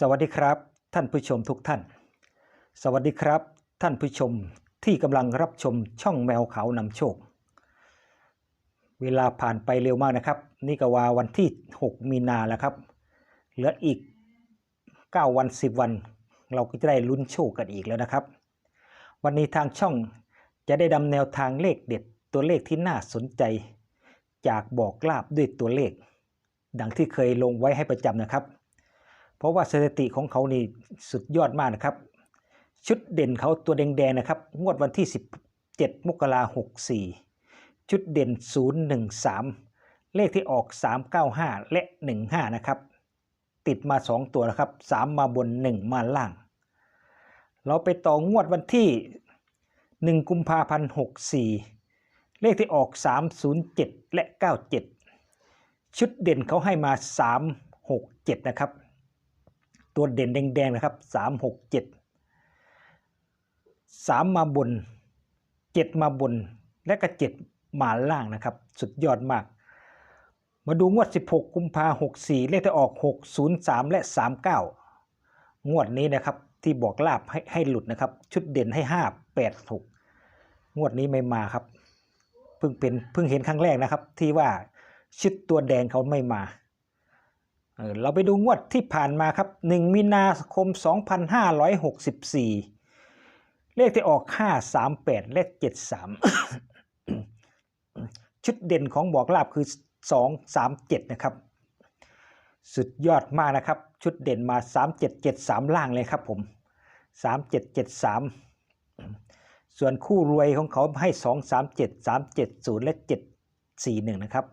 สวัสดีครับ ท่านผู้ชมทุกท่าน สวัสดีครับ ท่านผู้ชมที่กำลังรับชมช่องแมวขาวนำโชค เวลาผ่านไปเร็วมากนะครับ นี่ก็ว่าวันที่ 6 มีนาแล้วครับ เหลืออีก 9 วัน 10 วัน เราก็จะได้ลุ้นโชคกันอีกแล้วนะครับ วันนี้ทางช่องจะได้ดำแนวทางเลขเด็ดตัวเลขที่น่าสนใจ จากบอกลาบด้วยตัวเลข ดังที่เคยลงไว้ให้ประจำนะครับ ราะว่าสถิติของเขานี่สุดยอดมากนะครับ ชุดเด่นเขาตัวแดงๆนะครับ งวดวันที่ 17 มกราคม64ชุดเด่น 013 เลขที่ออก 395 และ 15 นะครับ ติดมา 2 ตัวนะครับ 3 มาบน 1 มาล่าง เราไปต่องวดวันที่ 1 กุมภาพันธ์64 เลขที่ออก 307 และ 97 ชุดเด่นเขาให้มา 3 6 7 นะครับ ตัวเด่นแดงๆนะครับ3 6 7 3มาบน7มาบน และก็7มาล่างนะครับ สุดยอดมาก มาดูงวด 16 กุมภา64เลขที่ออก 603 และ 39 งวดนี้นะครับที่บอกลาบให้ให้หลุดนะครับ ชุดเด่นให้ 5 8 6 งวดนี้ไม่มาครับเพิ่งเป็นเพิ่งเห็นครั้งแรกนะครับ ที่ว่าชุดตัวแดงเขาไม่มา เราไปดูงวดที่ผ่านมาครับ 1 มีนาคม 2564 เลขที่ออก 538และ73 ชุดเด่นของบอกลาบคือ 237 นะครับ สุดยอดมากนะครับ ชุดเด่นมา 3773 ล่างเลยครับผม 3773 ส่วนคู่รวยของเขาให้ 237 370 และ 741 นะครับ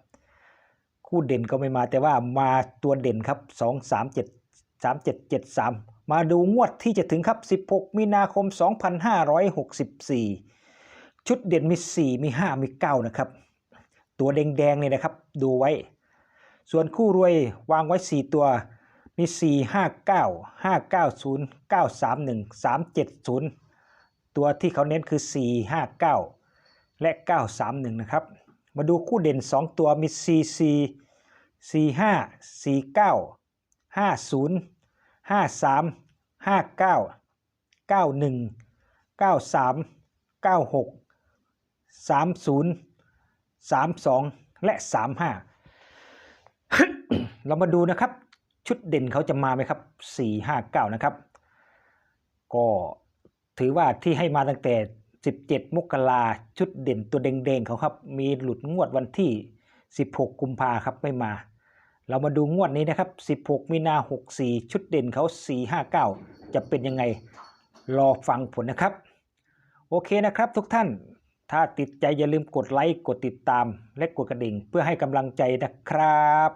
คู่เด่นก็ไม่มาแต่ว่ามาตัวเด่นครับ 2 3 7 3 7 7 3 มาดูงวดที่จะถึงครับ 16 มีนาคม 2564 ชุดเด่นมี 4 มี 5 มี 9 นะครับ ตัวแดงๆเนี่ยนะครับ ดูไว้ ส่วนคู่รวยวางไว้ 4 ตัวมี 4 5 9 5 9 0 9 3 1 3 7 0 ตัวที่เขาเน้นคือ 4 5 9 และ 931 นะครับ มาดูคู่เด่น 2 ตัวมี CC 45 49 50 53 59 91 93 96 30 32และ35เรามาดูนะครับ ชุดเด่นเขาจะมาไหมครับ4 5 9นะครับ ก็ถือว่าที่ให้มาตั้งแต่ 17 มกราชุดเด่นตัวแดงๆเขาครับ มีหลุดงวดวันที่ 16 กุมภาครับไม่มา เรามาดูงวดนี้นะครับ 16 มีนา 64 ชุดเด่นเขา 459 จะเป็นยังไง รอฟังผลนะครับ โอเคนะครับทุกท่าน ถ้าติดใจอย่าลืมกดไลค์ กดติดตาม และกดกระดิ่ง เพื่อให้กำลังใจนะครับ